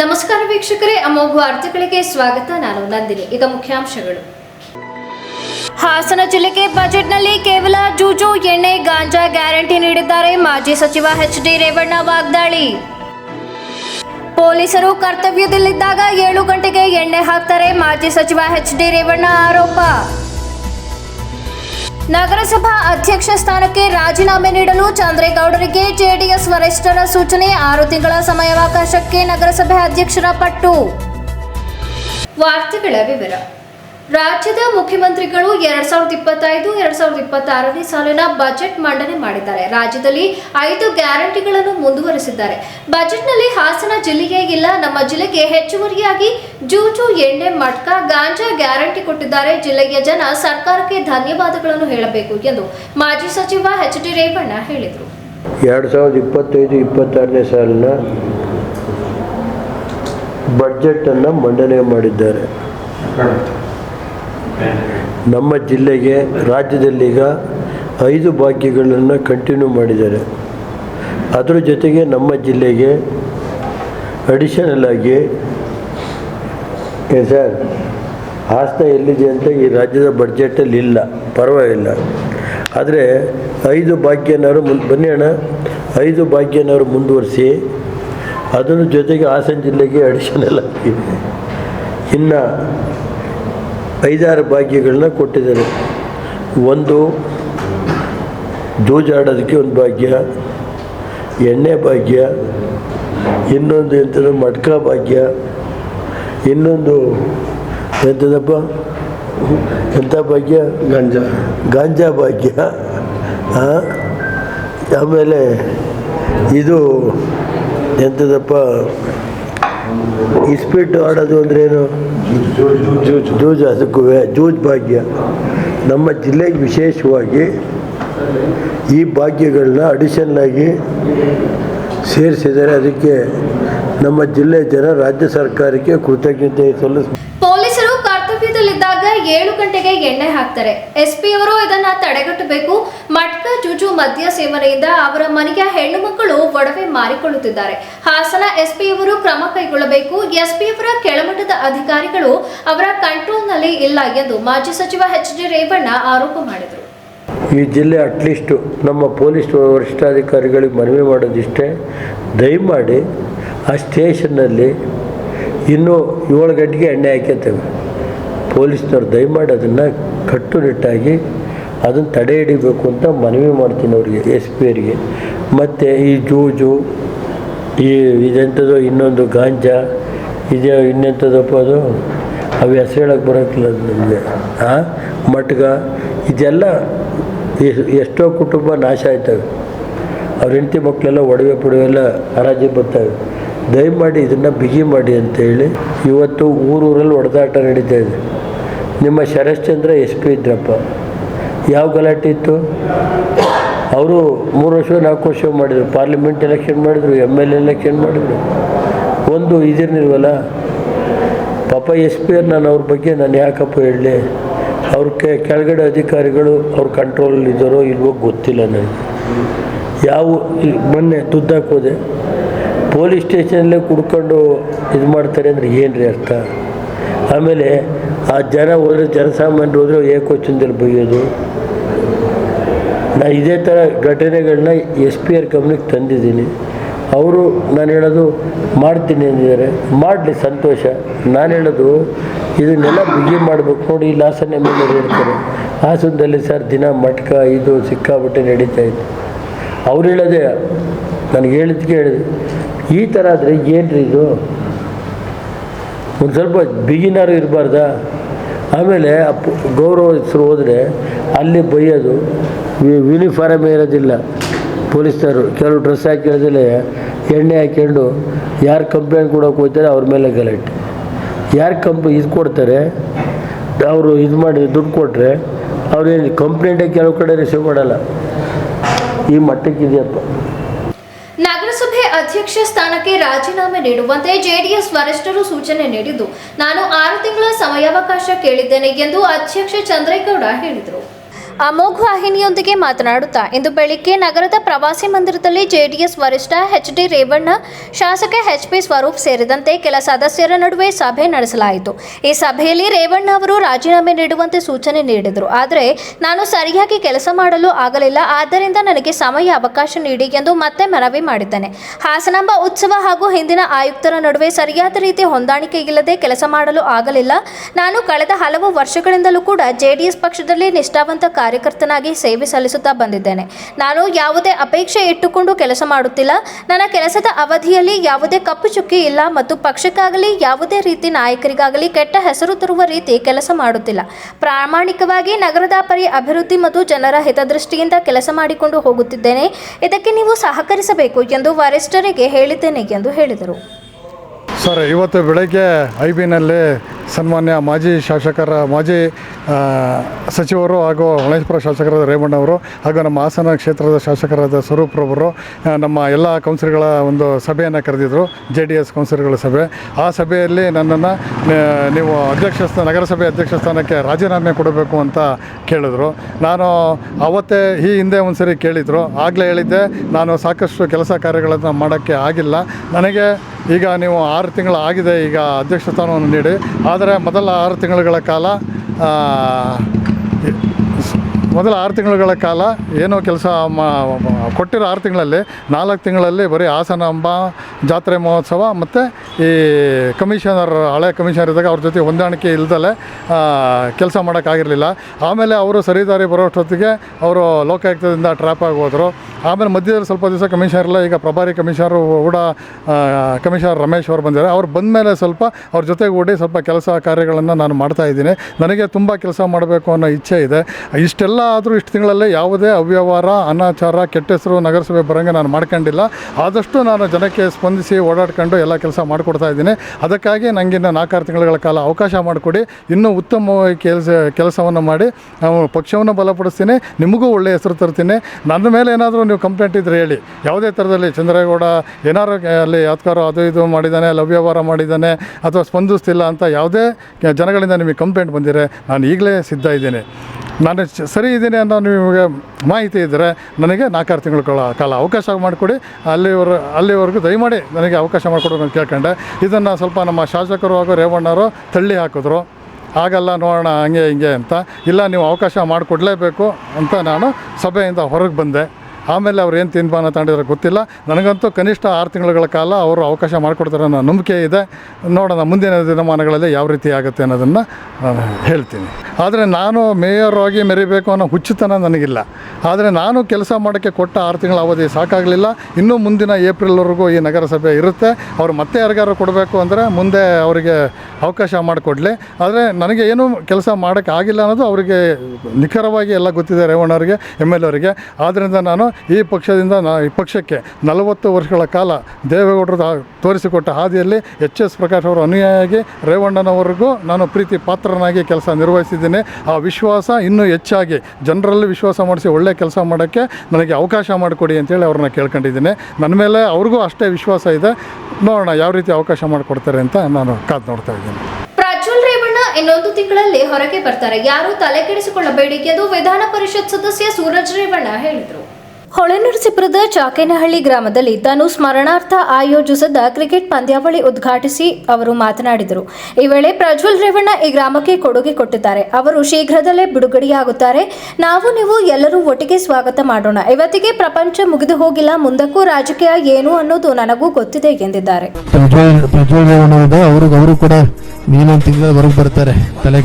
ನಮಸ್ಕಾರ ವೀಕ್ಷಕರೇ, ಅಮೋಘ ವಾರ್ತೆಗಳಿಗೆ ಸ್ವಾಗತ. ನಾನು ನಂದಿನಿ. ಈಗ ಮುಖ್ಯಾಂಶಗಳು. ಹಾಸನ ಜಿಲ್ಲೆಗೆ ಬಜೆಟ್ನಲ್ಲಿ ಕೇವಲ ಜೂಜು, ಎಣ್ಣೆ, ಗಾಂಜಾ ಗ್ಯಾರಂಟಿ ನೀಡಿದ್ದಾರೆ ಮಾಜಿ ಸಚಿವ ಎಚ್ ಡಿ ರೇವಣ್ಣ ವಾಗ್ದಾಳಿ. ಪೊಲೀಸರು ಕರ್ತವ್ಯದಲ್ಲಿದ್ದಾಗ ಏಳು ಗಂಟೆಗೆ ಎಣ್ಣೆ ಹಾಕ್ತಾರೆ ಮಾಜಿ ಸಚಿವ ಎಚ್ ಡಿ ರೇವಣ್ಣ ಆರೋಪ. ನಗರಸಭಾ ಅಧ್ಯಕ್ಷ ಸ್ಥಾನಕ್ಕೆ ರಾಜೀನಾಮೆ ನೀಡಲು ಚಂದ್ರೇಗೌಡರಿಗೆ ಜೆಡಿಎಸ್ ವರಿಷ್ಠರ ಸೂಚನೆ ಆರು ತಿಂಗಳ ಸಮಯಾವಕಾಶಕ್ಕೆ ನಗರಸಭೆ ಅಧ್ಯಕ್ಷರ ಪಟ್ಟು. ವಾರ್ತೆಗಳ ವಿವರ. ರಾಜ್ಯದ ಮುಖ್ಯಮಂತ್ರಿಗಳು ಎರಡ್ ಸಾವಿರದ ಇಪ್ಪತ್ತೈದು, ಎರಡ್ ಸಾವಿರದ ಇಪ್ಪತ್ತಾರನೇ ಸಾಲಿನ ಬಜೆಟ್ ಮಂಡನೆ ಮಾಡಿದ್ದಾರೆ. ರಾಜ್ಯದಲ್ಲಿ ಐದು ಗ್ಯಾರಂಟಿಗಳನ್ನು ಮುಂದುವರೆಸಿದ್ದಾರೆ. ಬಜೆಟ್ನಲ್ಲಿ ಹಾಸನ ಜಿಲ್ಲೆಯೇ ಇಲ್ಲ, ನಮ್ಮ ಜಿಲ್ಲೆಗೆ ಹೆಚ್ಚುವರಿಯಾಗಿ ಜೂಜು ಎಣ್ಣೆ ಮಟ್ಕ ಗಾಂಜಾ ಗ್ಯಾರಂಟಿ ಕೊಟ್ಟಿದ್ದಾರೆ. ಜಿಲ್ಲೆಯ ಜನ ಸರ್ಕಾರಕ್ಕೆ ಧನ್ಯವಾದಗಳನ್ನು ಹೇಳಬೇಕು ಎಂದು ಮಾಜಿ ಸಚಿವ ಎಚ್ ಡಿ ರೇವಣ್ಣ ಹೇಳಿದರು. ಎರಡು ಸಾವಿರದ ಇಪ್ಪತ್ತೈದು, ಇಪ್ಪತ್ತಾರನೇ ಸಾಲಿನ ಅನ್ನು ಮಂಡನೆ ಮಾಡಿದ್ದಾರೆ. ನಮ್ಮ ಜಿಲ್ಲೆಗೆ, ರಾಜ್ಯದಲ್ಲೀಗ ಐದು ಭಾಗ್ಯಗಳನ್ನು ಕಂಟಿನ್ಯೂ ಮಾಡಿದ್ದಾರೆ. ಅದರ ಜೊತೆಗೆ ನಮ್ಮ ಜಿಲ್ಲೆಗೆ ಅಡಿಷನಲ್ ಆಗಿ ಸರ್ ಹಾಸ್ತ ಎಲ್ಲಿದೆ ಅಂತ ಈ ರಾಜ್ಯದ ಬಡ್ಜೆಟಲ್ಲಿ ಇಲ್ಲ, ಪರವಾಗಿಲ್ಲ. ಆದರೆ ಐದು ಭಾಗ್ಯನವರು ಮುನ್, ಬನ್ನಿ ಅಣ್ಣ, ಐದು ಭಾಗ್ಯನವರು ಮುಂದುವರಿಸಿ, ಅದರ ಜೊತೆಗೆ ಹಾಸನ ಜಿಲ್ಲೆಗೆ ಅಡಿಷನಲ್ ಆಗಿ, ಇನ್ನು ಐದಾರು ಭಾಗ್ಯಗಳನ್ನ ಕೊಟ್ಟಿದ್ದಾರೆ. ಒಂದು ದೂಜಾಡೋದಕ್ಕೆ ಒಂದು ಭಾಗ್ಯ ಎಣ್ಣೆ ಭಾಗ್ಯ ಇನ್ನೊಂದು ಎಂಥದ್ದು ಮಟ್ಕ ಭಾಗ್ಯ ಇನ್ನೊಂದು ಎಂಥದಪ್ಪ ಎಂಥ ಭಾಗ್ಯ? ಗಾಂಜಾ. ಗಾಂಜಾ ಭಾಗ್ಯ? ಆಮೇಲೆ ಇದು ಎಂಥದಪ್ಪ ಇಸ್ಪೀಟು ಆಡೋದು ಅಂದ್ರೇನು ಏನು? ಜೂಜ್, ಅದಕ್ಕೂ ಜೂಜ್ ಭಾಗ್ಯ. ನಮ್ಮ ಜಿಲ್ಲೆಗೆ ವಿಶೇಷವಾಗಿ ಈ ಭಾಗ್ಯಗಳನ್ನ ಆಗಿ ಸೇರಿಸಿದ್ದಾರೆ. ಅದಕ್ಕೆ ನಮ್ಮ ಜಿಲ್ಲೆ ಜನ ರಾಜ್ಯ ಸರ್ಕಾರಕ್ಕೆ ಕೃತಜ್ಞತೆ ಸಲ್ಲಿಸ ಗಂಟೆಗೆ ಎಣ್ಣೆ ಹಾಕ್ತಾರೆ. ಎಸ್ಪಿ ಅವರು ಇದನ್ನ ತಡೆಗಟ್ಟಬೇಕು. ಮಟ್ಕ, ಜುಜು, ಮದ್ಯ ಸೇವನೆಯಿಂದ ಅವರ ಮನೆಯ ಹೆಣ್ಣು ಮಕ್ಕಳು ಒಡವೆ ಮಾರಿಕೊಳ್ಳುತ್ತಿದ್ದಾರೆ. ಹಾಸನ ಎಸ್ಪಿ ಅವರು ಕ್ರಮ ಕೈಗೊಳ್ಳಬೇಕು. ಎಸ್ಪಿ ಅವರ ಕೆಳಮಟ್ಟದ ಅಧಿಕಾರಿಗಳು ಅವರ ಕಂಟ್ರೋಲ್ನಲ್ಲಿ ಇಲ್ಲ ಎಂದು ಮಾಜಿ ಸಚಿವ ಎಚ್ ಡಿ ರೇವಣ್ಣ ಆರೋಪ ಮಾಡಿದರು. ಈ ಜಿಲ್ಲೆ ಅಟ್ಲೀಸ್ಟ್ ನಮ್ಮ ಪೊಲೀಸ್ ವರಿಷ್ಠಾಧಿಕಾರಿಗಳಿಗೆ ಮನವಿ ಮಾಡೋದಿಷ್ಟೇ. ದಯಮಾಡಿ ಆ ಸ್ಟೇಷನ್ನಲ್ಲಿ ಇನ್ನೂ ಏಳು ಗಂಟೆಗೆ ಎಣ್ಣೆ ಹಾಕ್ಯತೇವೆ ಪೊಲೀಸ್ನವ್ರು ದಯಮಾಡಿ ಅದನ್ನು ಕಟ್ಟುನಿಟ್ಟಾಗಿ ಅದನ್ನು ತಡೆ ಹಿಡಿಬೇಕು ಅಂತ ಮನವಿ ಮಾಡ್ತೀನಿ ಅವರಿಗೆ, ಎಸ್ ಪಿ ಅವರಿಗೆ. ಮತ್ತು ಈ ಜೂಜು, ಈ ಇದೆಂಥದ್ದು ಇನ್ನೊಂದು ಗಾಂಜಾ ಇದೆ ಇನ್ನೆಂಥದಪ್ಪ ಅದು? ಅವು ಹೆಸರು ಹೇಳಕ್ಕೆ ಬರೋಕ್ಕಿಲ್ಲ ನಮಗೆ. ಹಾಂ ಮಟ್ಗ ಇದೆಲ್ಲ ಎಷ್ಟೋ ಕುಟುಂಬ ನಾಶ ಆಯ್ತವೆ. ಅವ್ರ ಹೆಂಡತಿ ಮಕ್ಕಳೆಲ್ಲ ಒಡವೆ ಪಡವೆ ಎಲ್ಲ ಹರಾಜಿ ಬರ್ತವೆ. ದಯಮಾಡಿ ಇದನ್ನು ಬಿಗಿ ಮಾಡಿ ಅಂತೇಳಿ ಇವತ್ತು ಊರೂರಲ್ಲಿ ಹೊಡೆದಾಟ ನಡೀತಾ ಇದೆ. ನಿಮ್ಮ ಶರಶ್ಚಂದ್ರ ಎಸ್ ಪಿ ಇದ್ರಪ್ಪ. ಯಾವ ಗಲಾಟೆ ಇತ್ತು? ಅವರು ಮೂರು ವರ್ಷ, ನಾಲ್ಕು ವರ್ಷ ಮಾಡಿದರು. ಪಾರ್ಲಿಮೆಂಟ್ ಎಲೆಕ್ಷನ್ ಮಾಡಿದರು, ಎಂ ಎಲ್ ಎಲೆಕ್ಷನ್ ಮಾಡಿದರು. ಒಂದು ಇದಿರ್ನಿಲ್ವಲ್ಲ ಪಾಪ ಎಸ್ ಪಿ ಅವ್ರು ನಾನು ಅವ್ರ ಬಗ್ಗೆ ನಾನು ಯಾಕಪ್ಪ ಹೇಳಲಿ? ಅವ್ರ ಕೆಳಗಡೆ ಅಧಿಕಾರಿಗಳು ಅವ್ರ ಕಂಟ್ರೋಲಲ್ಲಿ ಇದ್ದಾರೋ ಇಲ್ವೋ ಗೊತ್ತಿಲ್ಲ ನನಗೆ. ಯಾವ ಮೊನ್ನೆ ತುದ್ದಾಕ್ ಹೋದೆ. ಪೊಲೀಸ್ ಸ್ಟೇಷನಲ್ಲೇ ಕುಡ್ಕೊಂಡು ಇದು ಮಾಡ್ತಾರೆ ಅಂದರೆ ಏನು ರೀ ಅರ್ಥ? ಆಮೇಲೆ ಆ ಜನ ಹೋದರೆ ಜನಸಾಮಾನ್ಯರು ಹೋದರೆ ಏಕೋಚನದಲ್ಲಿ ಬೈಯೋದು. ನಾ ಇದೇ ಥರ ಘಟನೆಗಳನ್ನ ಎಸ್ ಪಿ ಆರ್ ಕಂಪ್ನಿಗೆ ತಂದಿದ್ದೀನಿ. ಅವರು ನಾನು ಹೇಳೋದು ಮಾಡ್ತೀನಿ ಅಂದಿದ್ದಾರೆ. ಮಾಡಲಿ ಸಂತೋಷ. ನಾನು ಹೇಳೋದು ಇದನ್ನೆಲ್ಲ ಬಿಗಿ ಮಾಡಬೇಕು. ನೋಡಿ ಇಲ್ಲಿ ಹಾಸನ ಎಂ ಎಲ್ ಹೇಳ್ತಾರೆ. ಹಾಸನದಲ್ಲಿ ಸರ್ ದಿನ ಮಟ್ಕ ಇದು ಸಿಕ್ಕಾಬಟ್ಟೆ ನಡೀತಾ ಇತ್ತು. ಅವ್ರು ಹೇಳೋದೇ ನನಗೆ ಹೇಳಿದ್ದಕ್ಕೆ ಹೇಳಿದೆ. ಈ ಥರ ಆದರೆ ಏನು ರೀ ಇದು? ಒಂದು ಸ್ವಲ್ಪ ಬಿಗಿನಾರು ಇರಬಾರ್ದಾ? ಆಮೇಲೆ ಅಪ್ಪ ಗೌರವ ಹೆಸರು ಹೋದರೆ ಅಲ್ಲಿ ಬೈಯೋದು ಯೂನಿಫಾರಮೇ ಇರೋದಿಲ್ಲ. ಪೊಲೀಸರು ಕೆಲವು ಡ್ರೆಸ್ ಹಾಕಿರೋದಿಲ್ಲ, ಎಣ್ಣೆ ಹಾಕ್ಕೊಂಡು ಯಾರು ಕಂಪ್ಲೇಂಟ್ ಕೊಡೋಕೆ ಹೋಗ್ತಾರೆ ಅವ್ರ ಮೇಲೆ ಗಲಾಟೆ. ಯಾರು ಕಂಪ್ ಇದು ಕೊಡ್ತಾರೆ, ಅವರು ಇದು ಮಾಡಿ ದುಡ್ಡು ಕೊಟ್ಟರೆ ಅವ್ರೇನು ಕಂಪ್ಲೇಂಟೇ ಕೆಲವು ಕಡೆ ರಿಸೀವ್ ಮಾಡಲ್ಲ. ಈ ಮಟ್ಟಕ್ಕಿದೆಯಪ್ಪ. ಅಧ್ಯಕ್ಷ ಸ್ಥಾನಕ್ಕೆ ರಾಜೀನಾಮೆ ನೀಡುವಂತೆ ಜೆಡಿಎಸ್ ವರಿಷ್ಠರು ಸೂಚನೆ ನೀಡಿದ್ದು. ನಾನು ಆರು ತಿಂಗಳ ಸಮಯಾವಕಾಶ ಕೇಳಿದ್ದೇನೆ ಎಂದು ಅಧ್ಯಕ್ಷ ಚಂದ್ರೇಗೌಡ ಹೇಳಿದರು. ಅಮೋಘ್ ವಾಹಿನಿಯೊಂದಿಗೆ ಮಾತನಾಡುತ್ತಾ, ಇಂದು ಬೆಳಿಗ್ಗೆ ನಗರದ ಪ್ರವಾಸಿ ಮಂದಿರದಲ್ಲಿ ಜೆಡಿಎಸ್ ವರಿಷ್ಠ ಎಚ್ ಡಿ ರೇವಣ್ಣ, ಶಾಸಕ ಎಚ್ ಪಿ ಸ್ವರೂಪ್ ಸೇರಿದಂತೆ ಕೆಲ ಸದಸ್ಯರ ನಡುವೆ ಸಭೆ ನಡೆಸಲಾಯಿತು. ಈ ಸಭೆಯಲ್ಲಿ ರೇವಣ್ಣ ಅವರು ರಾಜೀನಾಮೆ ನೀಡುವಂತೆ ಸೂಚನೆ ನೀಡಿದರು. ಆದರೆ, ನಾನು ಸರಿಯಾಗಿ ಕೆಲಸ ಮಾಡಲು ಆಗಲಿಲ್ಲ, ಆದ್ದರಿಂದ ನನಗೆ ಸಮಯ ಅವಕಾಶ ನೀಡಿ ಎಂದು ಮತ್ತೆ ಮನವಿ ಮಾಡಿದ್ದೇನೆ. ಹಾಸನಾಂಬ ಉತ್ಸವ ಹಾಗೂ ಹಿಂದಿನ ಆಯುಕ್ತರ ನಡುವೆ ಸರಿಯಾದ ರೀತಿ ಹೊಂದಾಣಿಕೆ ಇಲ್ಲದೆ ಕೆಲಸ ಮಾಡಲು ಆಗಲಿಲ್ಲ. ನಾನು ಕಳೆದ ಹಲವು ವರ್ಷಗಳಿಂದಲೂ ಕೂಡ ಜೆಡಿಎಸ್ ಪಕ್ಷದಲ್ಲಿ ನಿಷ್ಠಾವಂತ ಕಾರ್ಯಕರ್ತನಾಗಿ ಸೇವೆ ಸಲ್ಲಿಸುತ್ತಾ ಬಂದಿದ್ದೇನೆ. ನಾನು ಯಾವುದೇ ಅಪೇಕ್ಷೆ ಇಟ್ಟುಕೊಂಡು ಕೆಲಸ ಮಾಡುತ್ತಿಲ್ಲ. ನನ್ನ ಕೆಲಸದ ಅವಧಿಯಲ್ಲಿ ಯಾವುದೇ ಕಪ್ಪು ಚುಕ್ಕಿ ಇಲ್ಲ ಮತ್ತು ಪಕ್ಷಕ್ಕಾಗಲಿ, ಯಾವುದೇ ರೀತಿ ನಾಯಕರಿಗಾಗಲಿ ಕೆಟ್ಟ ಹೆಸರು ತರುವ ರೀತಿ ಕೆಲಸ ಮಾಡುತ್ತಿಲ್ಲ. ಪ್ರಾಮಾಣಿಕವಾಗಿ ನಗರದ ಪರಿ ಅಭಿವೃದ್ಧಿ ಮತ್ತು ಜನರ ಹಿತದೃಷ್ಟಿಯಿಂದ ಕೆಲಸ ಮಾಡಿಕೊಂಡು ಹೋಗುತ್ತಿದ್ದೇನೆ. ಇದಕ್ಕೆ ನೀವು ಸಹಕರಿಸಬೇಕು ಎಂದು ವರಿಷ್ಠರಿಗೆ ಹೇಳಿದ್ದೇನೆ ಎಂದು ಹೇಳಿದರು. ಸರ್, ಇವತ್ತು ಬೆಳಗ್ಗೆ ಐ ಬಿನಲ್ಲಿ ಸನ್ಮಾನ್ಯ ಮಾಜಿ ಶಾಸಕರ ಮಾಜಿ ಆ, ಸಚಿವರು ಹಾಗೂ ಹೊಳೇಶ್ವರ ಶಾಸಕರಾದ ರೇವಣ್ಣವರು ಹಾಗೂ ನಮ್ಮ ಹಾಸನ ಕ್ಷೇತ್ರದ ಶಾಸಕರಾದ ಸ್ವರೂಪ್ರವರು ರವರು ನಮ್ಮ ಎಲ್ಲ ಕೌನ್ಸಿಲ್ಗಳ ಒಂದು ಸಭೆಯನ್ನು ಕರೆದಿದ್ದರು ಜೆ ಡಿ ಎಸ್ ಕೌನ್ಸಿಲ್ಗಳ ಸಭೆ. ಆ ಸಭೆಯಲ್ಲಿ ನನ್ನನ್ನು ನೀವು ಅಧ್ಯಕ್ಷ ಸ್ಥಾನ ನಗರಸಭೆ ಅಧ್ಯಕ್ಷ ಸ್ಥಾನಕ್ಕೆ ರಾಜೀನಾಮೆ ಕೊಡಬೇಕು ಅಂತ ಕೇಳಿದ್ರು. ನಾನು ಅವತ್ತೇ ಈ ಹಿಂದೆ ಒಂದು ಸರಿ ಕೇಳಿದರು. ಆಗಲೇ ಹೇಳಿದ್ದೆ ನಾನು ಸಾಕಷ್ಟು ಕೆಲಸ ಕಾರ್ಯಗಳನ್ನು ಮಾಡೋಕ್ಕೆ ಆಗಿಲ್ಲ. ನನಗೆ ಈಗ ನೀವು ಆರು ತಿಂಗಳು ಆಗಿದೆ ಈಗ ಅಧ್ಯಕ್ಷ ಸ್ಥಾನವನ್ನು ನೀಡಿ. ಆದರೆ ಮೊದಲ ಆರು ತಿಂಗಳುಗಳ ಕಾಲ ಮೊದಲ ಆರು ತಿಂಗಳುಗಳ ಕಾಲ ಏನೋ ಕೆಲಸ ಕೊಟ್ಟಿರೋ ಆರು ತಿಂಗಳಲ್ಲಿ, ನಾಲ್ಕು ತಿಂಗಳಲ್ಲಿ ಬರೀ ಹಾಸನಾಂಬ, ಜಾತ್ರೆ ಮಹೋತ್ಸವ ಮತ್ತು ಈ ಕಮಿಷನರ್, ಹಳೆ ಕಮಿಷನರ್ ಇದ್ದಾಗ ಅವ್ರ ಜೊತೆ ಹೊಂದಾಣಿಕೆ ಇಲ್ದಲೆ ಕೆಲಸ ಮಾಡೋಕ್ಕಾಗಿರಲಿಲ್ಲ ಆಮೇಲೆ ಅವರು ಸರಿದಾರಿ ಬರೋಷ್ಟೊತ್ತಿಗೆ ಅವರು ಲೋಕಾಯುಕ್ತದಿಂದ ಟ್ರ್ಯಾಪ್ ಆಗೋದ್ರು ಆಮೇಲೆ ಮಧ್ಯದಲ್ಲಿ ಸ್ವಲ್ಪ ದಿವಸ ಕಮಿಷನರ್ ಇಲ್ಲ, ಈಗ ಪ್ರಭಾರಿ ಕಮಿಷನರ್ ಕೂಡ ಕಮಿಷನರ್ ರಮೇಶ್ ಅವರು ಬಂದಿದ್ದಾರೆ. ಅವ್ರು ಬಂದ ಮೇಲೆ ಸ್ವಲ್ಪ ಅವ್ರ ಜೊತೆಗೆ ಓಡಿ ಸ್ವಲ್ಪ ಕೆಲಸ ಕಾರ್ಯಗಳನ್ನು ನಾನು ಮಾಡ್ತಾ ಇದ್ದೀನಿ. ನನಗೆ ತುಂಬ ಕೆಲಸ ಮಾಡಬೇಕು ಅನ್ನೋ ಇಚ್ಛೆ ಇದೆ. ಇಷ್ಟೆಲ್ಲ ಆದರೂ ಇಷ್ಟು ತಿಂಗಳಲ್ಲೇ ಯಾವುದೇ ಅವ್ಯವಹಾರ, ಅನಾಚಾರ, ಕೆಟ್ಟ ಹೆಸರು ನಗರಸಭೆ ಬರೋಂಗೆ ನಾನು ಮಾಡ್ಕೊಂಡಿಲ್ಲ. ಆದಷ್ಟು ನಾನು ಜನಕ್ಕೆ ಸ್ಪಂದಿಸಿ ಓಡಾಡ್ಕೊಂಡು ಎಲ್ಲ ಕೆಲಸ ಮಾಡಿಕೊಡ್ತಾ ಇದ್ದೀನಿ. ಅದಕ್ಕಾಗಿ ನನಗಿನ್ನ ನಾಲ್ಕಾರು ತಿಂಗಳ ಕಾಲ ಅವಕಾಶ ಮಾಡಿಕೊಡಿ. ಇನ್ನೂ ಉತ್ತಮವಾಗಿ ಕೆಲಸ, ಕೆಲಸವನ್ನು ಮಾಡಿ, ನಾವು ಪಕ್ಷವನ್ನು ಬಲಪಡಿಸ್ತೀನಿ. ನಿಮಗೂ ಒಳ್ಳೆಯ ಹೆಸರು ತರ್ತೀನಿ. ನನ್ನ ಮೇಲೆ ಏನಾದರೂ ನೀವು ಕಂಪ್ಲೇಂಟ್ ಇದ್ದರೆ ಹೇಳಿ. ಯಾವುದೇ ಥರದಲ್ಲಿ ಚಂದ್ರೇಗೌಡ ಏನಾರು ಅಲ್ಲಿ ಯಾತ್ಕಾರೋ ಅದು ಇದು ಮಾಡಿದ್ದಾನೆ ಲವ್ಯವಹಾರ ಮಾಡಿದ್ದಾನೆ ಅಥವಾ ಸ್ಪಂದಿಸ್ತಿಲ್ಲ ಅಂತ ಯಾವುದೇ ಜನಗಳಿಂದ ನಿಮಗೆ ಕಂಪ್ಲೇಂಟ್ ಬಂದಿದೆ ನಾನು ಈಗಲೇ ಸಿದ್ಧ ಇದ್ದೀನಿ. ನಾನು ಸರಿ ಇದ್ದೀನಿ ಅನ್ನೋ ನಿಮಗೆ ಮಾಹಿತಿ ಇದ್ದರೆ ನನಗೆ ನಾಲ್ಕಾರು ತಿಂಗಳ ಕಾಲ ಅವಕಾಶ ಮಾಡಿಕೊಡಿ. ಅಲ್ಲಿವರ ಅಲ್ಲಿವರೆಗೂ ದಯಮಾಡಿ ನನಗೆ ಅವಕಾಶ ಮಾಡಿಕೊಡು ಅಂತ ಕೇಳ್ಕೊಂಡೆ. ಇದನ್ನು ಸ್ವಲ್ಪ ನಮ್ಮ ಶಾಸಕರು ಹಾಗೂ ರೇವಣ್ಣವರು ತಳ್ಳಿ ಹಾಕಿದ್ರು. ಆಗಲ್ಲ ನೋಡೋಣ, ಹಂಗೆ ಹಿಂಗೆ ಅಂತ. ಇಲ್ಲ, ನೀವು ಅವಕಾಶ ಮಾಡಿಕೊಡ್ಲೇಬೇಕು ಅಂತ ನಾನು ಸಭೆಯಿಂದ ಹೊರಗೆ ಬಂದೆ. ಆಮೇಲೆ ಅವ್ರು ಏನು ತೀರ್ಮಾನ ತಗೊಂಡಿದ್ರೆ ಗೊತ್ತಿಲ್ಲ. ನನಗಂತೂ ಕನಿಷ್ಠ ಆರು ತಿಂಗಳುಗಳ ಕಾಲ ಅವರು ಅವಕಾಶ ಮಾಡಿಕೊಡ್ತಾರೆ ಅನ್ನೋ ನಂಬಿಕೆ ಇದೆ. ನೋಡೋಣ, ಮುಂದಿನ ದಿನಮಾನಗಳಲ್ಲಿ ಯಾವ ರೀತಿ ಆಗುತ್ತೆ ಅನ್ನೋದನ್ನು ನಾನು ಹೇಳ್ತೀನಿ. ಆದರೆ ನಾನು ಮೇಯರ್ ಆಗಿ ಮೆರಿಬೇಕು ಅನ್ನೋ ಹುಚ್ಚುತನ ನನಗಿಲ್ಲ. ಆದರೆ ನಾನು ಕೆಲಸ ಮಾಡೋಕ್ಕೆ ಕೊಟ್ಟ ಆರು ತಿಂಗಳ ಅವಧಿ ಸಾಕಾಗಲಿಲ್ಲ. ಇನ್ನೂ ಮುಂದಿನ ಏಪ್ರಿಲ್ವರೆಗೂ ಈ ನಗರಸಭೆ ಇರುತ್ತೆ. ಅವ್ರು ಮತ್ತೆ ಯಾರಿಗಾರು ಕೊಡಬೇಕು ಅಂದರೆ ಮುಂದೆ ಅವರಿಗೆ ಅವಕಾಶ ಮಾಡಿಕೊಡಲಿ. ಆದರೆ ನನಗೆ ಏನೂ ಕೆಲಸ ಮಾಡೋಕ್ಕಾಗಿಲ್ಲ ಅನ್ನೋದು ಅವರಿಗೆ ನಿಖರವಾಗಿ ಎಲ್ಲ ಗೊತ್ತಿದೆ ರೇವಣ್ಣವರಿಗೆ, ಎಂ ಎಲ್ ಅವರಿಗೆ. ಆದ್ದರಿಂದ ನಾನು ಈ ಪಕ್ಷದಿಂದ ನಾ, ಈ ಪಕ್ಷಕ್ಕೆ ನಲವತ್ತು ವರ್ಷಗಳ ಕಾಲ ದೇವೇಗೌಡರು ತೋರಿಸಿಕೊಟ್ಟ ಹಾದಿಯಲ್ಲಿ ಎಚ್ ಎಸ್ ಪ್ರಕಾಶ್ ಅವರು ಅನುಯಾಯಿಯಾಗಿ ರೇವಣ್ಣನವರೆಗೂ ನಾನು ಪ್ರೀತಿ ಪಾತ್ರನಾಗಿ ಕೆಲಸ ನಿರ್ವಹಿಸಿದ್ದೀನಿ. ಆ ವಿಶ್ವಾಸ ಇನ್ನೂ ಹೆಚ್ಚಾಗಿ ಜನರಲ್ಲಿ ವಿಶ್ವಾಸ ಮಾಡಿಸಿ ಒಳ್ಳೆ ಕೆಲಸ ಮಾಡೋಕ್ಕೆ ನನಗೆ ಅವಕಾಶ ಮಾಡಿಕೊಡಿ ಅಂತೇಳಿ ಅವ್ರನ್ನ ಕೇಳ್ಕೊಂಡಿದ್ದೀನಿ. ನನ್ನ ಮೇಲೆ ಅವ್ರಿಗೂ ಅಷ್ಟೇ ವಿಶ್ವಾಸ ಇದೆ. ನೋಡೋಣ ಯಾವ ರೀತಿ ಅವಕಾಶ ಮಾಡಿಕೊಡ್ತಾರೆ ಅಂತ ನಾನು ಕಾದು ನೋಡ್ತಾ ಇದ್ದೀನಿ. ರೇವಣ್ಣ ಇನ್ನೊಂದು ತಿಂಗಳಲ್ಲಿ ಹೊರಗೆ ಬರ್ತಾರೆ. ಯಾರು ತಲೆ ಕೆಡಿಸಿಕೊಳ್ಳಬೇಡಿ ಎಂದು ವಿಧಾನ ಪರಿಷತ್ ಸದಸ್ಯ ಸೂರಜ್ ರೇವಣ್ಣ ಹೇಳಿದರು. ಹೊಳೆನರಸೀಪುರದ ಚಾಕೇನಹಳ್ಳಿ ಗ್ರಾಮದಲ್ಲಿ ತಾನು ಸ್ಮರಣಾರ್ಥ ಆಯೋಜಿಸಿದ ಕ್ರಿಕೆಟ್ ಪಂದ್ಯಾವಳಿ ಉದ್ಘಾಟಿಸಿ ಅವರು ಮಾತನಾಡಿದರು. ಈ ವೇಳೆ ಪ್ರಜ್ವಲ್ ರೇವಣ್ಣ ಈ ಗ್ರಾಮಕ್ಕೆ ಕೊಡುಗೆ ಕೊಟ್ಟಿದ್ದಾರೆ. ಅವರು ಶೀಘ್ರದಲ್ಲೇ ಬಿಡುಗಡೆಯಾಗುತ್ತಾರೆ. ನಾವು ನೀವು ಎಲ್ಲರೂ ಒಟ್ಟಿಗೆ ಸ್ವಾಗತ ಮಾಡೋಣ. ಇವತ್ತಿಗೆ ಪ್ರಪಂಚ ಮುಗಿದು ಹೋಗಿಲ್ಲ. ಮುಂದಕ್ಕೂ ರಾಜಕೀಯ ಏನು ಅನ್ನೋದು ನನಗೂ ಗೊತ್ತಿದೆ ಎಂದಿದ್ದಾರೆ. ಕೂಡ ಬರ್ತಾರೆ. ತಲೆ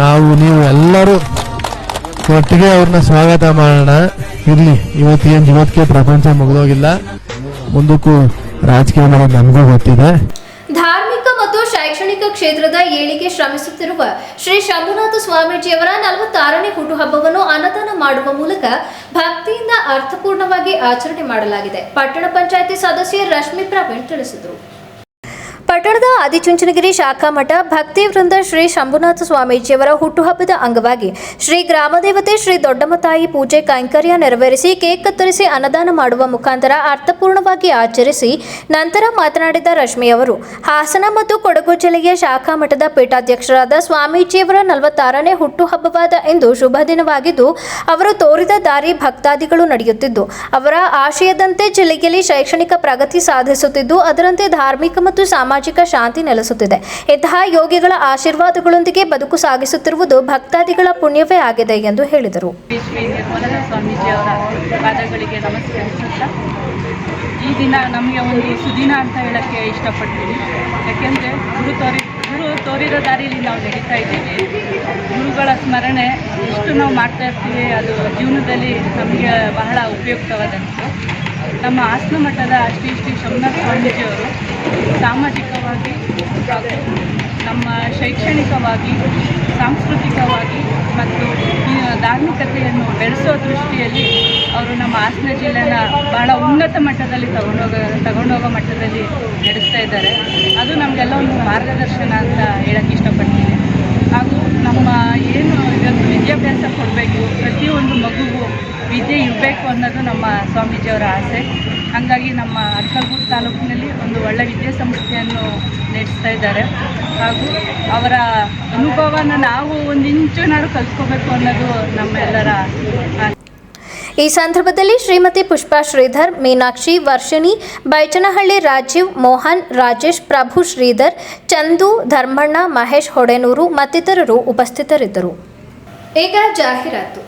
ನಾವು, ನೀವು ಎಲ್ಲರೂ ಒಟ್ಟಿಗೆ ಅವ್ರನ್ನ ಸ್ವಾಗತ ಮಾಡೋಣ. ಇರ್ಲಿ ಇವತ್ತೇನು ಇವತ್ತಿಗೆ ಪ್ರಪಂಚ ಮುಗಿದೋಗಿಲ್ಲ. ಮುಂದಕ್ಕೂ ರಾಜಕೀಯ ಮಾಡೋದು ಗೊತ್ತಿದೆ. ಧಾರ್ಮಿಕ ಮತ್ತು ಶೈಕ್ಷಣಿಕ ಕ್ಷೇತ್ರದ ಏಳಿಗೆ ಶ್ರಮಿಸುತ್ತಿರುವ ಶ್ರೀ ಶಂಭುನಾಥ ಸ್ವಾಮೀಜಿಯವರ ನಲವತ್ತಾರನೇ ಹುಟ್ಟುಹಬ್ಬವನ್ನು ಅನ್ನದಾನ ಮಾಡುವ ಮೂಲಕ ಭಕ್ತಿಯಿಂದ ಅರ್ಥಪೂರ್ಣವಾಗಿ ಆಚರಣೆ ಮಾಡಲಾಗಿದೆ. ಪಟ್ಟಣ ಪಂಚಾಯಿತಿ ಸದಸ್ಯ ರಶ್ಮಿ ಪ್ರವೀಣ್ ತಿಳಿಸಿದರು. ಪಟ್ಟಣದ ಆದಿಚುಂಚನಗಿರಿ ಶಾಖಾ ಮಠ ಭಕ್ತಿ ವೃಂದ ಶ್ರೀ ಶಂಭುನಾಥ ಸ್ವಾಮೀಜಿಯವರ ಹುಟ್ಟುಹಬ್ಬದ ಅಂಗವಾಗಿ ಶ್ರೀ ಗ್ರಾಮದೇವತೆ ಶ್ರೀ ದೊಡ್ಡಮ್ಮತಾಯಿ ಪೂಜೆ ಕೈಂಕರ್ಯ ನೆರವೇರಿಸಿ ಕೇಕ್ ಕತ್ತರಿಸಿ ಅನ್ನದಾನ ಮಾಡುವ ಮುಖಾಂತರ ಅರ್ಥಪೂರ್ಣವಾಗಿ ಆಚರಿಸಿ ನಂತರ ಮಾತನಾಡಿದ ರಶ್ಮಿಯವರು, ಹಾಸನ ಮತ್ತು ಕೊಡಗು ಜಿಲ್ಲೆಯ ಶಾಖಾ ಮಠದ ಪೀಠಾಧ್ಯಕ್ಷರಾದ ಸ್ವಾಮೀಜಿಯವರ ನಲವತ್ತಾರನೇ ಹುಟ್ಟುಹಬ್ಬವಾದ ಇಂದು ಶುಭ ದಿನವಾಗಿದ್ದು, ಅವರು ತೋರಿದ ದಾರಿ ಭಕ್ತಾದಿಗಳು ನಡೆಯುತ್ತಿದ್ದು, ಅವರ ಆಶಯದಂತೆ ಜಿಲ್ಲೆಯಲ್ಲಿ ಶೈಕ್ಷಣಿಕ ಪ್ರಗತಿ ಸಾಧಿಸುತ್ತಿದ್ದು, ಅದರಂತೆ ಧಾರ್ಮಿಕ ಮತ್ತು ಸಾಮಾಜಿಕ ಶಾಂತಿ ನೆಲೆಸುತ್ತಿದೆ. ಇಂತಹ ಯೋಗಿಗಳ ಆಶೀರ್ವಾದಗಳೊಂದಿಗೆ ಬದುಕು ಸಾಗಿಸುತ್ತಿರುವುದು ಭಕ್ತಾದಿಗಳ ಪುಣ್ಯವೇ ಆಗಿದೆ ಎಂದು ಹೇಳಿದರು. ಈ ದಿನ ನಮಗೆ ಒಂದು ಸುದಿನ ಅಂತ ಹೇಳೋಕ್ಕೆ ಇಷ್ಟಪಡ್ತೀವಿ ಯಾಕೆಂದರೆ ಗುರು ತೋರಿ, ಗುರು ತೋರಿದ ದಾರಿಯಲ್ಲಿ ನಾವು ನಡೀತಾ ಇದ್ದೀವಿ. ಗುರುಗಳ ಸ್ಮರಣೆ ಎಷ್ಟು ನಾವು ಮಾಡ್ತಾ ಇರ್ತೀವಿ, ಅದು ಜೀವನದಲ್ಲಿ ನಮಗೆ ಬಹಳ ಉಪಯುಕ್ತವಾದಂಥ ನಮ್ಮ ಹಾಸನ ಮಠದ ಶ್ರೀ ಶ್ರೀ ಶಂಭುನಾಥ ಸ್ವಾಮೀಜಿಯವರು ಸಾಮಾಜಿಕವಾಗಿ ನಮ್ಮ ಶೈಕ್ಷಣಿಕವಾಗಿ, ಸಾಂಸ್ಕೃತಿಕವಾಗಿ ಮತ್ತು ಧಾರ್ಮಿಕತೆಯನ್ನು ಬೆಳೆಸೋ ದೃಷ್ಟಿಯಲ್ಲಿ ಅವರು ನಮ್ಮ ಹಾಸನ ಜಿಲ್ಲೆನ ಬಹಳ ಉನ್ನತ ಮಟ್ಟದಲ್ಲಿ ತಗೊಂಡೋಗ, ತಗೊಂಡೋಗೋ ಮಟ್ಟದಲ್ಲಿ ನಡೆಸ್ತಾ ಇದ್ದಾರೆ. ಅದು ನಮಗೆಲ್ಲ ಒಂದು ಮಾರ್ಗದರ್ಶನ ಅಂತ ಹೇಳಕ್ಕೆ ಇಷ್ಟಪಡ್ತೀನಿ. ಹಾಗೂ ನಮ್ಮ ಏನು ಇವತ್ತು ವಿದ್ಯಾಭ್ಯಾಸ ಕೊಡಬೇಕು, ಪ್ರತಿಯೊಂದು ಮಗುವು ವಿದ್ಯೆ ಇರಬೇಕು ಅನ್ನೋದು ನಮ್ಮ ಸ್ವಾಮೀಜಿಯವರ ಆಸೆ. ಹಾಗಾಗಿ ನಮ್ಮ ಅರ್ಕಲ್ಗೂರು ತಾಲೂಕಿನಲ್ಲಿ ಒಂದು ಒಳ್ಳೆ ವಿದ್ಯಾಸಂಸ್ಥೆಯನ್ನು ನಡೆಸ್ತಾ ಇದ್ದಾರೆ. ಹಾಗೂ ಅವರ ಅನುಭವನ ನಾವು ಒಂದು ಇಂಚುನಾದ್ರು ಕಲ್ತ್ಕೋಬೇಕು ಅನ್ನೋದು ನಮ್ಮೆಲ್ಲರ ಆಸೆ. ಈ ಸಂದರ್ಭದಲ್ಲಿ ಶ್ರೀಮತಿ ಪುಷ್ಪಾ ಶ್ರೀಧರ್, ಮೀನಾಕ್ಷಿ ವರ್ಷಿಣಿ, ಬೈಚನಹಳ್ಳಿ ರಾಜೀವ್ ಮೋಹನ್, ರಾಜೇಶ್ ಪ್ರಭು ಶ್ರೀಧರ್, ಚಂದು ಧರ್ಮಣ್ಣ, ಮಹೇಶ್ ಹೊಡೆನೂರು ಮತ್ತಿತರರು ಉಪಸ್ಥಿತರಿದ್ದರು. ಈಗ ಜಾಹೀರಾತು.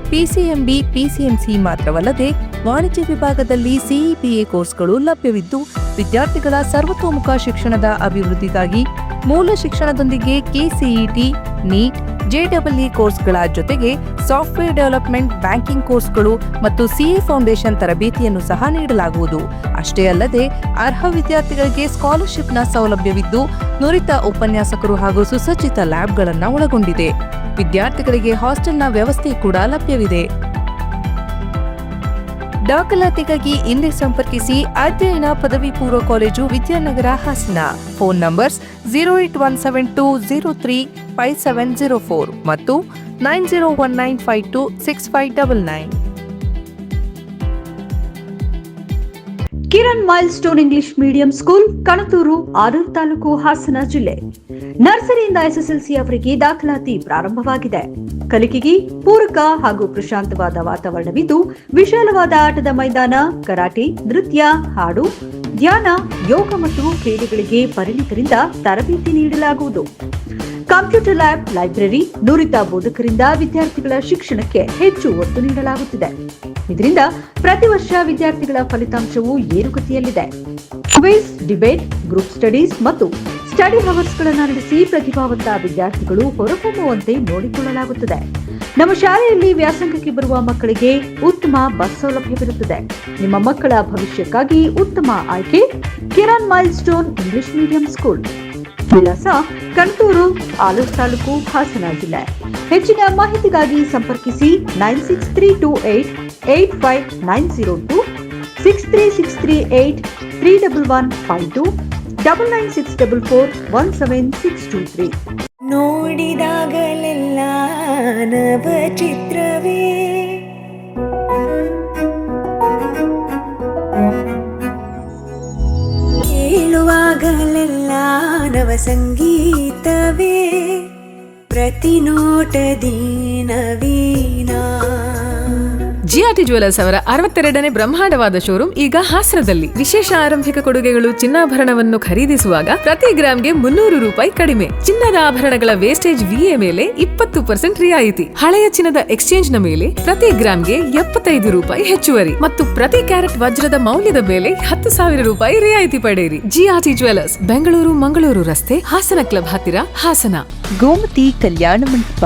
ಪಿಸಿಎಂಬಿ, ಪಿಸಿಎಂಸಿ ಮಾತ್ರವಲ್ಲದೆ ವಾಣಿಜ್ಯ ವಿಭಾಗದಲ್ಲಿ ಸಿಇಪಿಎ ಕೋರ್ಸ್ಗಳು ಲಭ್ಯವಿದ್ದು, ವಿದ್ಯಾರ್ಥಿಗಳ ಸರ್ವತೋಮುಖ ಶಿಕ್ಷಣದ ಅಭಿವೃದ್ಧಿಗಾಗಿ ಮೂಲ ಶಿಕ್ಷಣದೊಂದಿಗೆ ಕೆಸಿಇಟಿ, ನೀಟ್ ಜೆಡಬ್ಲ್ಇ ಕೋರ್ಸ್ಗಳ ಜೊತೆಗೆ ಸಾಫ್ಟ್ವೇರ್ ಡೆವಲಪ್ಮೆಂಟ್ ಬ್ಯಾಂಕಿಂಗ್ ಕೋರ್ಸ್ಗಳು ಮತ್ತು ಸಿಎ ಫೌಂಡೇಶನ್ ತರಬೇತಿಯನ್ನು ಸಹ ನೀಡಲಾಗುವುದು. ಅಷ್ಟೇ ಅಲ್ಲದೆ, ಅರ್ಹ ವಿದ್ಯಾರ್ಥಿಗಳಿಗೆ ಸ್ಕಾಲರ್ಶಿಪ್ನ ಸೌಲಭ್ಯವಿದ್ದು, ನುರಿತ ಉಪನ್ಯಾಸಕರು ಹಾಗೂ ಸುಸಜ್ಜಿತ ಲ್ಯಾಬ್ಗಳನ್ನು ಒಳಗೊಂಡಿದೆ. ವಿದ್ಯಾರ್ಥಿಗಳಿಗೆ ಹಾಸ್ಟೆಲ್ನ ವ್ಯವಸ್ಥೆ ಕೂಡ ಲಭ್ಯವಿದೆ. ದಾಖಲಾತಿಗಾಗಿ ಇಂದೇ ಸಂಪರ್ಕಿಸಿ ಅಧ್ಯಯನ ಪದವಿ ಪೂರ್ವ college Vidyanagar Hassan. Phone numbers zero eight one seven two zero three five seven zero four ಮತ್ತು nine zero one nine five two six five double nine Kiran milestone English medium school Kanathur Arur taluk, Hassan ಜಿಲ್ಲೆ. ನರ್ಸರಿಯಿಂದ SSLC ಅವರಿಗೆ ದಾಖಲಾತಿ ಪ್ರಾರಂಭವಾಗಿದೆ. ಕಲಿಕೆಗೆ ಪೂರಕ ಹಾಗೂ ಪ್ರಶಾಂತವಾದ ವಾತಾವರಣವಿದ್ದು, ವಿಶಾಲವಾದ ಆಟದ ಮೈದಾನ, ಕರಾಟೆ, ನೃತ್ಯ, ಹಾಡು, ಧ್ಯಾನ, ಯೋಗ ಮತ್ತು ಕ್ರೀಡೆಗಳಿಗೆ ಪರಿಣಿತರಿಂದ ತರಬೇತಿ ನೀಡಲಾಗುವುದು. ಕಂಪ್ಯೂಟರ್ ಲ್ಯಾಬ್ ಲೈಬ್ರರಿ ನುರಿತ ಬೋಧಕರಿಂದ ವಿದ್ಯಾರ್ಥಿಗಳ ಶಿಕ್ಷಣಕ್ಕೆ ಹೆಚ್ಚು ಒತ್ತು ನೀಡಲಾಗುತ್ತಿದೆ. ಇದರಿಂದ ಪ್ರತಿ ವರ್ಷ ವಿದ್ಯಾರ್ಥಿಗಳ ಫಲಿತಾಂಶವು ಏರುಗತಿಯಲ್ಲಿದೆ. ಕ್ವಿಜ್, ಡಿಬೇಟ್, ಗ್ರೂಪ್ ಸ್ಟಡೀಸ್ ಮತ್ತು ಸ್ಟಡಿ ಹವರ್ಸ್ಗಳನ್ನು ನಡೆಸಿ ಪ್ರತಿಭಾವಂತ ವಿದ್ಯಾರ್ಥಿಗಳು ಹೊರಹೊಮ್ಮುವಂತೆ ನೋಡಿಕೊಳ್ಳಲಾಗುತ್ತದೆ. ನಮ್ಮ ಶಾಲೆಯಲ್ಲಿ ವ್ಯಾಸಂಗಕ್ಕೆ ಬರುವ ಮಕ್ಕಳಿಗೆ ಉತ್ತಮ ಬಸ್ ಸೌಲಭ್ಯವಿರುತ್ತದೆ. ನಿಮ್ಮ ಮಕ್ಕಳ ಭವಿಷ್ಯಕ್ಕಾಗಿ ಉತ್ತಮ ಆಯ್ಕೆ Kiran milestone English medium school. ವಿಳಾಸ ಕಂಟೂರು ಆಲೂರು ತಾಲೂಕು ಹಾಸನ ಜಿಲ್ಲೆ. ಹೆಚ್ಚಿನ ಮಾಹಿತಿಗಾಗಿ ಸಂಪರ್ಕಿಸಿ nine six three two eight eight five nine zero two, six three six three eight three double one five two, double nine six double four one seven six two three. ನೋಡಿದಾಗಲೆಲ್ಲ ಚಿತ್ರವೇ ಕೇಳುವಾಗಲೆಲ್ಲ ನವ ಸಂಗೀತವೇ ಪ್ರತಿ ನೋಟದಿ ನವೀನ GRT jewellers ಅವರ ಅರವತ್ತೆರಡನೇ ಬ್ರಹ್ಮಾಂಡವಾದ showroom ಈಗ ಹಾಸನದಲ್ಲಿ. ವಿಶೇಷ ಆರಂಭಿಕ ಕೊಡುಗೆಗಳು ಚಿನ್ನಾಭರಣವನ್ನು ಖರೀದಿಸುವಾಗ ಪ್ರತಿ ಗ್ರಾಮ್ಗೆ ಮುನ್ನೂರು ರೂಪಾಯಿ ಕಡಿಮೆ. ಚಿನ್ನದ ಆಭರಣಗಳ ವೇಸ್ಟೇಜ್ ವಿಎ ಮೇಲೆ ಇಪ್ಪತ್ತು ಪರ್ಸೆಂಟ್ ರಿಯಾಯಿತಿ. ಹಳೆಯ ಚಿನ್ನದ ಎಕ್ಸ್ಚೇಂಜ್ನ ಮೇಲೆ ಪ್ರತಿ ಗ್ರಾಮ್ಗೆ ಎಪ್ಪತ್ತೈದು ರೂಪಾಯಿ ಹೆಚ್ಚುವರಿ ಮತ್ತು ಪ್ರತಿ ಕ್ಯಾರೆಟ್ ವಜ್ರದ ಮೌಲ್ಯದ ಮೇಲೆ ಹತ್ತು ಸಾವಿರ ರೂಪಾಯಿ ರಿಯಾಯಿತಿ ಪಡೆಯಿರಿ. ಜಿಆರ್ಟಿ ಜ್ಯುವೆಲರ್ಸ್, ಬೆಂಗಳೂರು ಮಂಗಳೂರು ರಸ್ತೆ, ಹಾಸನ ಕ್ಲಬ್ ಹತ್ತಿರ, ಹಾಸನ. ಗೋಮತಿ ಕಲ್ಯಾಣ ಮಂಟಪ.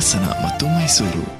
Center Hassan ಮತ್ತು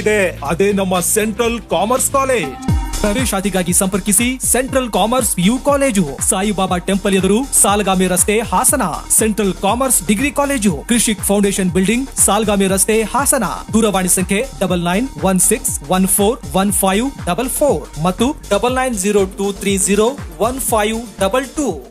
ಇದೆ ಅದೇ ನಮ್ಮ ಸೆಂಟ್ರಲ್ ಕಾಮರ್ಸ್ ಕಾಲೇಜ್. ಪ್ರವೇಶಾತಿಗಾಗಿ ಸಂಪರ್ಕಿಸಿ central commerce U college. Saibaba temple ಎದುರು ಸಾಲಗಾಮಿ ರಸ್ತೆ Hassan. Central commerce degree college. Krishik foundation building Salgami ರಸ್ತೆ ಹಾಸನ. ದೂರವಾಣಿ ಸಂಖ್ಯೆ double nine one six one four one five double four ಮತ್ತು double nine zero two three zero one five double two.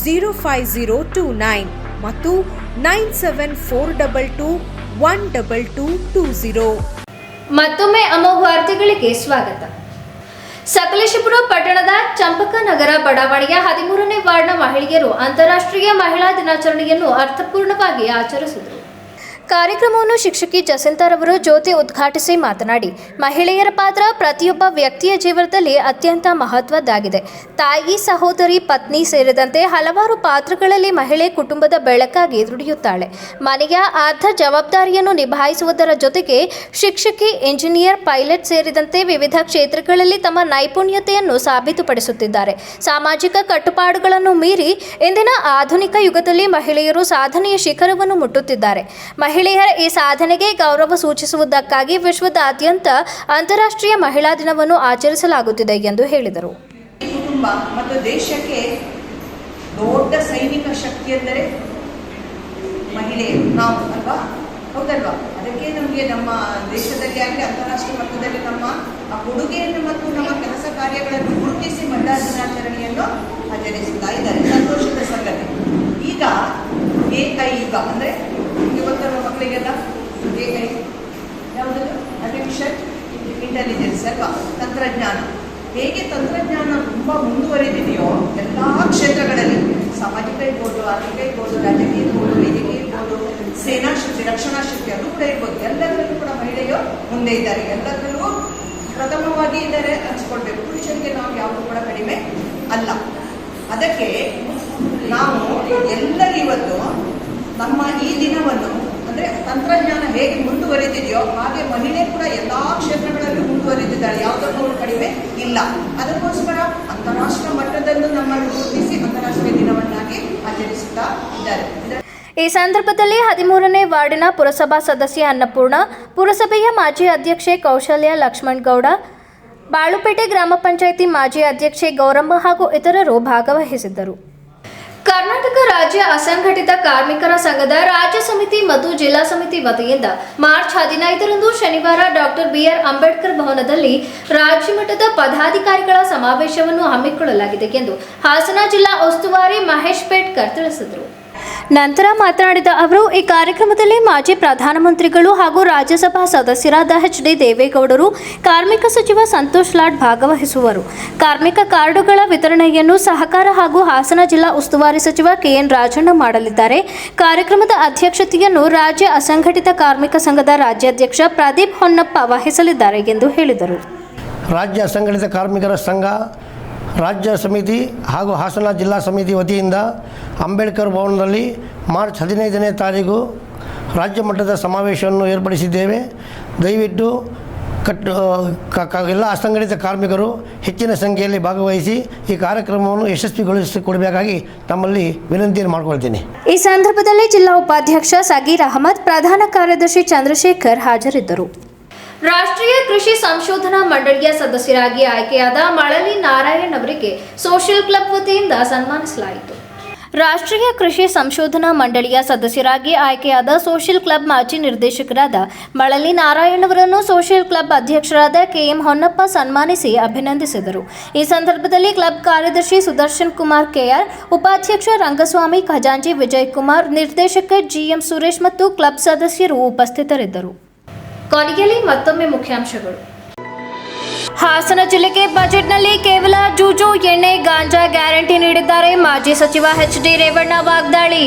zero five zero two nine ಮತ್ತು nine seven four double two one double two two zero ಮತ್ತೊಮ್ಮೆ ಅಮೋಘ ವಾರ್ತೆಗಳಿಗೆ ಸ್ವಾಗತ. ಸಕಲೇಶಪುರ ಪಟ್ಟಣದ ಚಂಪಕನಗರ ಬಡಾವಣೆಯ ಹದಿಮೂರನೇ ವಾರ್ಡ್ನ ಮಹಿಳೆಯರು ಅಂತಾರಾಷ್ಟ್ರೀಯ ಮಹಿಳಾ ದಿನಾಚರಣೆಯನ್ನು ಅರ್ಥಪೂರ್ಣವಾಗಿ ಆಚರಿಸಿದರು. ಕಾರ್ಯಕ್ರಮವನ್ನು ಶಿಕ್ಷಕಿ ಜಸಂತಾರವರು ಜ್ಯೋತಿ ಉದ್ಘಾಟಿಸಿ ಮಾತನಾಡಿ, ಮಹಿಳೆಯರ ಪಾತ್ರ ಪ್ರತಿಯೊಬ್ಬ ವ್ಯಕ್ತಿಯ ಜೀವನದಲ್ಲಿ ಅತ್ಯಂತ ಮಹತ್ವದ್ದಾಗಿದೆ. ತಾಯಿ, ಸಹೋದರಿ, ಪತ್ನಿ ಸೇರಿದಂತೆ ಹಲವಾರು ಪಾತ್ರಗಳಲ್ಲಿ ಮಹಿಳೆ ಕುಟುಂಬದ ಬೆಳಕಾಗಿ ದುಡಿಯುತ್ತಾಳೆ. ಮನೆಯ ಅರ್ಧ ಜವಾಬ್ದಾರಿಯನ್ನು ನಿಭಾಯಿಸುವುದರ ಜೊತೆಗೆ ಶಿಕ್ಷಕಿ ಇಂಜಿನಿಯರ್ ಪೈಲಟ್ ಸೇರಿದಂತೆ ವಿವಿಧ ಕ್ಷೇತ್ರಗಳಲ್ಲಿ ತಮ್ಮ ನೈಪುಣ್ಯತೆಯನ್ನು ಸಾಬೀತುಪಡಿಸುತ್ತಿದ್ದಾರೆ. ಸಾಮಾಜಿಕ ಕಟ್ಟುಪಾಡುಗಳನ್ನು ಮೀರಿ, ಇಂದಿನ ಆಧುನಿಕ ಯುಗದಲ್ಲಿ ಮಹಿಳೆಯರು ಸಾಧನೆಯ ಶಿಖರವನ್ನು ಮುಟ್ಟುತ್ತಿದ್ದಾರೆ. ಮಹಿಳೆಯರ ಈ ಸಾಧನೆಗೆ ಗೌರವ ಸೂಚಿಸುವುದಕ್ಕಾಗಿ ವಿಶ್ವದಾದ್ಯಂತ ಅಂತಾರಾಷ್ಟ್ರೀಯ ಮಹಿಳಾ ದಿನವನ್ನು ಆಚರಿಸಲಾಗುತ್ತಿದೆ ಎಂದು ಹೇಳಿದರು. ಕುಟುಂಬ ಮತ್ತು ದೇಶಕ್ಕೆ ದೊಡ್ಡ ಸೈನಿಕ ಶಕ್ತಿ ಎಂದರೆ ಮಹಿಳೆಯರು ನಾವು ಅಲ್ವಾ? ಹೌದಲ್ವಾ? ಅದಕ್ಕೆ ನಮಗೆ ನಮ್ಮ ದೇಶದಲ್ಲಿ ಆಗಲಿ, ಅಂತಾರಾಷ್ಟ್ರೀಯ ಮಟ್ಟದಲ್ಲಿ ನಮ್ಮ ಆ ಕೊಡುಗೆಯನ್ನು ಮತ್ತು ನಮ್ಮ ಕೆಲಸ ಕಾರ್ಯಗಳನ್ನು ಗುರುತಿಸಿ ಮಹಿಳಾ ದಿನಾಚರಣೆಯನ್ನು ಆಚರಿಸುತ್ತಾ ಇದ್ದಾರೆ. ಸಂತೋಷದ ಸಂಗತಿ. ಈಗ ಎ ಅಂದ್ರೆ ನಮ್ಮ ಮಕ್ಕಳಿಗೆಲ್ಲ? ಏಕೈ ಯಾವುದು ಯಾವುದದು? ಆರ್ಟಿಫಿಷಿಯಲ್ ಇಂಟೆಲಿಜೆನ್ಸ್ ಅಲ್ವಾ? ತಂತ್ರಜ್ಞಾನ. ಹೇಗೆ ತಂತ್ರಜ್ಞಾನ ತುಂಬ ಮುಂದುವರೆದಿದೆಯೋ ಎಲ್ಲ ಕ್ಷೇತ್ರಗಳಲ್ಲಿ, ಸಾಮಾಜಿಕ ಇರ್ಬೋದು, ಆರ್ಥಿಕ ಇರ್ಬೋದು, ರಾಜಕೀಯ ಇರ್ಬೋದು ವೈದ್ಯಕೀಯ ಇರ್ಬೋದು, ಸೇನಾ ಶಕ್ತಿ, ರಕ್ಷಣಾ ಶಕ್ತಿ ಅದು ಕೂಡ ಇರ್ಬೋದು. ಎಲ್ಲದರಲ್ಲೂ ಕೂಡ ಮಹಿಳೆಯು ಮುಂದೆ ಇದ್ದಾರೆ. ಎಲ್ಲದರಲ್ಲೂ ಪ್ರಥಮವಾಗಿ ಇದ್ದಾರೆ ಅನ್ಸ್ಕೊಳ್ಬೇಕು. ಪುರುಷರಿಗೆ ನಾವು ಯಾವುದು ಕೂಡ ಕಡಿಮೆ ಅಲ್ಲ. ಅದಕ್ಕೆ ನಾವು ಎಲ್ಲರೂ ಇವತ್ತು ನಮ್ಮ ಈ ದಿನವನ್ನು, ಅಂದರೆ ತಂತ್ರಜ್ಞಾನ ಹೇಗೆ ಮುಂದುವರೆದಿದೆಯೋ ಹಾಗೆ ಮಹಿಳೆ ಕೂಡ ಎಲ್ಲ ಕ್ಷೇತ್ರಗಳಲ್ಲೂ ಮುಂದುವರೆದಿದ್ದಾಳೆ ಯಾವುದಕ್ಕೂ ಕಡಿಮೆ ಇಲ್ಲ. ಅದಕ್ಕೋಸ್ಕರ ಅಂತಾರಾಷ್ಟ್ರೀಯ ಮಟ್ಟದಲ್ಲೂ ನಮ್ಮನ್ನು ಗುರುತಿಸಿ ಅಂತಾರಾಷ್ಟ್ರೀಯ ದಿನವನ್ನಾಗಿ ಆಚರಿಸುತ್ತಾ ಇದ್ದಾರೆ. ಈ ಸಂದರ್ಭದಲ್ಲಿ ಹದಿಮೂರನೇ ವಾರ್ಡಿನ ಪುರಸಭಾ ಸದಸ್ಯ ಅನ್ನಪೂರ್ಣ, ಪುರಸಭೆಯ ಮಾಜಿ ಅಧ್ಯಕ್ಷೆ ಕೌಶಲ್ಯ ಲಕ್ಷ್ಮಣ್ ಗೌಡ ಬಾಳುಪೇಟೆ ಗ್ರಾಮ ಪಂಚಾಯಿತಿ ಮಾಜಿ ಅಧ್ಯಕ್ಷೆ ಗೌರಮ್ಮ ಹಾಗೂ ಇತರರು ಭಾಗವಹಿಸಿದ್ದರು. ಕರ್ನಾಟಕ ರಾಜ್ಯ ಅಸಂಘಟಿತ ಕಾರ್ಮಿಕರ ಸಂಘದ ರಾಜ್ಯ ಸಮಿತಿ ಮತ್ತು ಜಿಲ್ಲಾ ಸಮಿತಿ ವತಿಯಿಂದ ಮಾರ್ಚ್ ಹದಿನೈದರಂದು ಶನಿವಾರ ಡಾಕ್ಟರ್ ಬಿಆರ್ ಅಂಬೇಡ್ಕರ್ ಭವನದಲ್ಲಿ ರಾಜ್ಯ ಮಟ್ಟದ ಪದಾಧಿಕಾರಿಗಳ ಸಮಾವೇಶವನ್ನು ಹಮ್ಮಿಕೊಳ್ಳಲಾಗಿದೆ ಎಂದು ಹಾಸನ ಜಿಲ್ಲಾ ಉಸ್ತುವಾರಿ ಮಹೇಶ್ ಪೇಟ್ಕರ್ ತಿಳಿಸಿದರು. ನಂತರ ಮಾತನಾಡಿದ ಅವರು, ಈ ಕಾರ್ಯಕ್ರಮದಲ್ಲಿ ಮಾಜಿ ಪ್ರಧಾನಮಂತ್ರಿಗಳು ಹಾಗೂ ರಾಜ್ಯಸಭಾ ಸದಸ್ಯರಾದ ಎಚ್ ಡಿ ದೇವೇಗೌಡರು, ಕಾರ್ಮಿಕ ಸಚಿವ ಸಂತೋಷ್ ಲಾಡ್ ಭಾಗವಹಿಸುವರು. ಕಾರ್ಮಿಕ ಕಾರ್ಡುಗಳ ವಿತರಣೆಯನ್ನು ಸಹಕಾರ ಹಾಗೂ ಹಾಸನ ಜಿಲ್ಲಾ ಉಸ್ತುವಾರಿ ಸಚಿವ ಕೆಎನ್ ರಾಜಣ್ಣ ಮಾಡಲಿದ್ದಾರೆ. ಕಾರ್ಯಕ್ರಮದ ಅಧ್ಯಕ್ಷತೆಯನ್ನು ರಾಜ್ಯ ಅಸಂಘಟಿತ ಕಾರ್ಮಿಕ ಸಂಘದ ರಾಜ್ಯಾಧ್ಯಕ್ಷ ಪ್ರದೀಪ್ ಹೊನ್ನಪ್ಪ ವಹಿಸಲಿದ್ದಾರೆ ಎಂದು ಹೇಳಿದರು. ರಾಜ್ಯ ಅಸಂಘಟಿತ ಕಾರ್ಮಿಕರ ಸಂಘ ರಾಜ್ಯ ಸಮಿತಿ ಹಾಗೂ ಹಾಸನ ಜಿಲ್ಲಾ ಸಮಿತಿ ವತಿಯಿಂದ ಅಂಬೇಡ್ಕರ್ ಭವನದಲ್ಲಿ ಮಾರ್ಚ್ ಹದಿನೈದನೇ ತಾರೀಕು ರಾಜ್ಯ ಮಟ್ಟದ ಸಮಾವೇಶವನ್ನು ಏರ್ಪಡಿಸಿದ್ದೇವೆ. ದಯವಿಟ್ಟು ಕಟ್ ಎಲ್ಲ ಅಸಂಘಟಿತ ಕಾರ್ಮಿಕರು ಹೆಚ್ಚಿನ ಸಂಖ್ಯೆಯಲ್ಲಿ ಭಾಗವಹಿಸಿ ಈ ಕಾರ್ಯಕ್ರಮವನ್ನು ಯಶಸ್ವಿಗೊಳಿಸಿಕೊಡಬೇಕಾಗಿ ತಮ್ಮಲ್ಲಿ ವಿನಂತಿಯನ್ನು ಮಾಡಿಕೊಳ್ತೀನಿ. ಈ ಸಂದರ್ಭದಲ್ಲಿ ಜಿಲ್ಲಾ ಉಪಾಧ್ಯಕ್ಷ ಸಗೀರ್ ಅಹಮದ್, ಪ್ರಧಾನ ಕಾರ್ಯದರ್ಶಿ ಚಂದ್ರಶೇಖರ್ ಹಾಜರಿದ್ದರು. ರಾಷ್ಟ್ರೀಯ ಕೃಷಿ ಸಂಶೋಧನಾ ಮಂಡಳಿಯ ಸದಸ್ಯರಾಗಿ ಆಯ್ಕೆಯಾದ ಮಳಲಿ ನಾರಾಯಣ್ ಅವರಿಗೆ ಸೋಷಿಯಲ್ ಕ್ಲಬ್ ವತಿಯಿಂದ ಸನ್ಮಾನಿಸಲಾಯಿತು. ರಾಷ್ಟ್ರೀಯ ಕೃಷಿ ಸಂಶೋಧನಾ ಮಂಡಳಿಯ ಸದಸ್ಯರಾಗಿ ಆಯ್ಕೆಯಾದ ಸೋಷಿಯಲ್ ಕ್ಲಬ್ ಮಾಜಿ ನಿರ್ದೇಶಕರಾದ ಮಳಲಿ ನಾರಾಯಣ್ ಅವರನ್ನು ಸೋಷಿಯಲ್ ಕ್ಲಬ್ ಅಧ್ಯಕ್ಷರಾದ ಕೆಎಂ ಹೊನ್ನಪ್ಪ ಸನ್ಮಾನಿಸಿ ಅಭಿನಂದಿಸಿದರು. ಈ ಸಂದರ್ಭದಲ್ಲಿ ಕ್ಲಬ್ ಕಾರ್ಯದರ್ಶಿ ಸುದರ್ಶನ್ ಕುಮಾರ್ ಕೆಆರ್, ಉಪಾಧ್ಯಕ್ಷ ರಂಗಸ್ವಾಮಿ ಖಜಾಂಜಿ ವಿಜಯ್ ಕುಮಾರ್, ನಿರ್ದೇಶಕ ಜಿಎಂ ಸುರೇಶ್ ಮತ್ತು ಕ್ಲಬ್ ಸದಸ್ಯರು ಉಪಸ್ಥಿತರಿದ್ದರು. ಕೊನೆಯಲ್ಲಿ ಮತ್ತೊಮ್ಮೆ ಮುಖ್ಯಾಂಶಗಳು. ಹಾಸನ ಜಿಲ್ಲೆಗೆ ಬಜೆಟ್ನಲ್ಲಿ ಕೇವಲ ಜೂಜು ಎಣ್ಣೆ ಗಾಂಜಾ ಗ್ಯಾರಂಟಿ ನೀಡಿದ್ದಾರೆ ಮಾಜಿ ಸಚಿವ ಎಚ್ ಡಿ ರೇವಣ್ಣ ವಾಗ್ದಾಳಿ.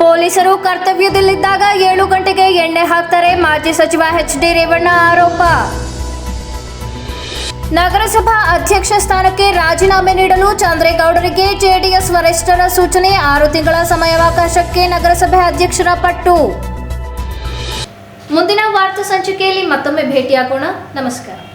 ಪೊಲೀಸರು ಕರ್ತವ್ಯದಲ್ಲಿದ್ದಾಗ ಏಳು ಗಂಟೆಗೆ ಎಣ್ಣೆ ಹಾಕ್ತಾರೆ ಮಾಜಿ ಸಚಿವ ಎಚ್ ಡಿ ರೇವಣ್ಣ ಆರೋಪ. ನಗರಸಭಾ ಅಧ್ಯಕ್ಷ ಸ್ಥಾನಕ್ಕೆ ರಾಜೀನಾಮೆ ನೀಡಲು ಚಂದ್ರೇಗೌಡರಿಗೆ ಜೆಡಿಎಸ್ ವರಿಷ್ಠರ ಸೂಚನೆ ಆರು ತಿಂಗಳ ಸಮಯಾವಕಾಶಕ್ಕೆ ನಗರಸಭೆ ಅಧ್ಯಕ್ಷರ ಪಟ್ಟು. ಮುಂದಿನ ವಾರ್ತಾ ಸಂಚಿಕೆಯಲ್ಲಿ ಮತ್ತೊಮ್ಮೆ ಭೇಟಿಯಾಗೋಣ. ನಮಸ್ಕಾರ.